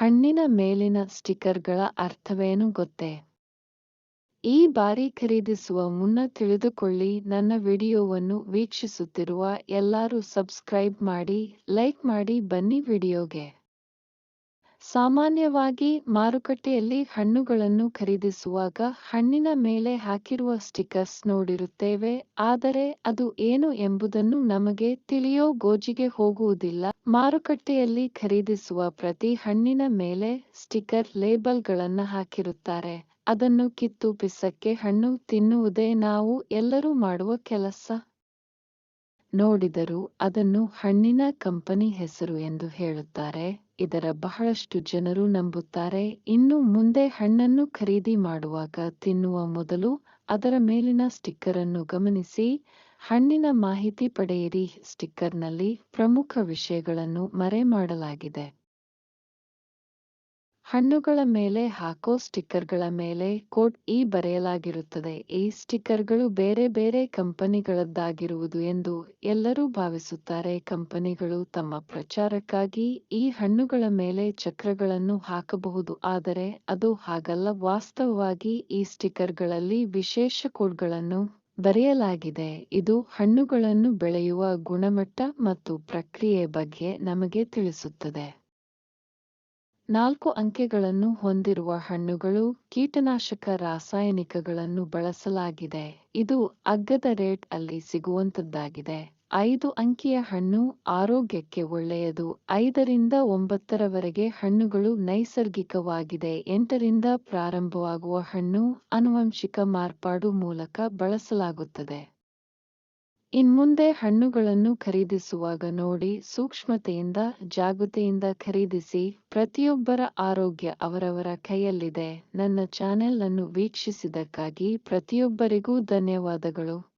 ಹಣ್ಣಿನ ಮೇಲಿನ ಸ್ಟಿಕ್ಕರ್ಗಳ ಅರ್ಥವೇನು ಗೊತ್ತೇ? ಈ ಬಾರಿ ಖರೀದಿಸುವ ಮುನ್ನ ತಿಳಿದುಕೊಳ್ಳಿ ನನ್ನ ವಿಡಿಯೋವನ್ನು ವೀಕ್ಷಿಸುತ್ತಿರುವ ಎಲ್ಲರೂ ಸಬ್ಸ್ಕ್ರೈಬ್ ಮಾಡಿ, ಲೈಕ್ ಮಾಡಿ ಬನ್ನಿ ವಿಡಿಯೋಗೆ ಸಾಮಾನ್ಯವಾಗಿ ಮಾರುಕಟ್ಟೆಯಲ್ಲಿ ಹಣ್ಣುಗಳನ್ನು ಖರೀದಿಸುವಾಗ ಹಣ್ಣಿನ ಮೇಲೆ ಹಾಕಿರುವ ಸ್ಟಿಕರ್ಸ್ ನೋಡಿರುತ್ತೇವೆ, ಆದರೆ ಅದು ಏನು ಎಂಬುದನ್ನು ನಮಗೆ ತಿಳಿಯೋ ಗೋಜಿಗೆ ಹೋಗುವುದಿಲ್ಲ. ಮಾರುಕಟ್ಟೆಯಲ್ಲಿ ಖರೀದಿಸುವ ಪ್ರತಿ ಹಣ್ಣಿನ ಮೇಲೆ ಸ್ಟಿಕರ್ ಲೇಬಲ್ಗಳನ್ನು ಹಾಕಿರುತ್ತಾರೆ. ಅದನ್ನು ಕಿತ್ತು ಪಿಸಕ್ಕೆ ಹಣ್ಣು ತಿನ್ನುವುದೇ ನಾವು ಎಲ್ಲರೂ ಮಾಡುವ ಕೆಲಸ. ನೋಡಿದರೂ ಅದನ್ನು ಹಣ್ಣಿನ ಕಂಪನಿ ಹೆಸರು ಎಂದು ಹೇಳುತ್ತಾರೆ. ಇದರ ಬಹಳಷ್ಟು ಜನರು ನಂಬುತ್ತಾರೆ. ಇನ್ನು ಮುಂದೆ ಹಣ್ಣನ್ನು ಖರೀದಿ ಮಾಡುವಾಗ ತಿನ್ನುವ ಮೊದಲು ಅದರ ಮೇಲಿನ ಸ್ಟಿಕ್ಕರ್ ಅನ್ನು ಗಮನಿಸಿ. ಹಣ್ಣಿನ ಮಾಹಿತಿ ಪಡೆಯಿರಿ. ಸ್ಟಿಕ್ಕರ್ನಲ್ಲಿ ಪ್ರಮುಖ ವಿಷಯಗಳನ್ನು ಮರೆಮಾಡಲಾಗಿದೆ. ಹಣ್ಣುಗಳ ಮೇಲೆ ಹಾಕೋ ಸ್ಟಿಕ್ಕರ್ಗಳ ಮೇಲೆ ಕೋಡ್ ಇ ಬರೆಯಲಾಗಿರುತ್ತದೆ. ಈ ಸ್ಟಿಕ್ಕರ್ಗಳು ಬೇರೆ ಬೇರೆ ಕಂಪನಿಗಳದ್ದಾಗಿರುವುದು ಎಂದು ಎಲ್ಲರೂ ಭಾವಿಸುತ್ತಾರೆ. ಕಂಪನಿಗಳು ತಮ್ಮ ಪ್ರಚಾರಕ್ಕಾಗಿ ಈ ಹಣ್ಣುಗಳ ಮೇಲೆ ಚಕ್ರಗಳನ್ನು ಹಾಕಬಹುದು. ಆದರೆ ಅದು ಹಾಗಲ್ಲ. ವಾಸ್ತವವಾಗಿ ಈ ಸ್ಟಿಕ್ಕರ್ಗಳಲ್ಲಿ ವಿಶೇಷ ಕೋಡ್ಗಳನ್ನು ಬರೆಯಲಾಗಿದೆ. ಇದು ಹಣ್ಣುಗಳನ್ನು ಬೆಳೆಯುವ ಗುಣಮಟ್ಟ ಮತ್ತು ಪ್ರಕ್ರಿಯೆ ಬಗ್ಗೆ ನಮಗೆ ತಿಳಿಸುತ್ತದೆ. ನಾಲ್ಕು ಅಂಕೆಗಳನ್ನು ಹೊಂದಿರುವ ಹಣ್ಣುಗಳು ಕೀಟನಾಶಕ ರಾಸಾಯನಿಕಗಳನ್ನು ಬಳಸಲಾಗಿದೆ. ಇದು ಅಗ್ಗದ ರೇಟ್ ಅಲ್ಲಿ ಸಿಗುವಂತದ್ದಾಗಿದೆ. ಐದು ಅಂಕಿಯ ಹಣ್ಣು ಆರೋಗ್ಯಕ್ಕೆ ಒಳ್ಳೆಯದು. ಐದರಿಂದ ಒಂಬತ್ತರವರೆಗೆ ಹಣ್ಣುಗಳು ನೈಸರ್ಗಿಕವಾಗಿದೆ. ಎಂಟರಿಂದ ಪ್ರಾರಂಭವಾಗುವ ಹಣ್ಣು ಆನುವಂಶಿಕ ಮಾರ್ಪಾಡು ಮೂಲಕ ಬಳಸಲಾಗುತ್ತದೆ. ಇನ್ಮುಂದೆ ಹಣ್ಣುಗಳನ್ನು ಖರೀದಿಸುವಾಗ ನೋಡಿ ಸೂಕ್ಷ್ಮತೆಯಿಂದ, ಜಾಗೃತೆಯಿಂದ ಖರೀದಿಸಿ ಪ್ರತಿಯೊಬ್ಬರ ಆರೋಗ್ಯ ಅವರವರ ಕೈಯಲ್ಲಿದೆ. ನನ್ನ ಚಾನೆಲ್ ಅನ್ನು ವೀಕ್ಷಿಸಿದ್ದಕ್ಕಾಗಿ ಪ್ರತಿಯೊಬ್ಬರಿಗೂ ಧನ್ಯವಾದಗಳು.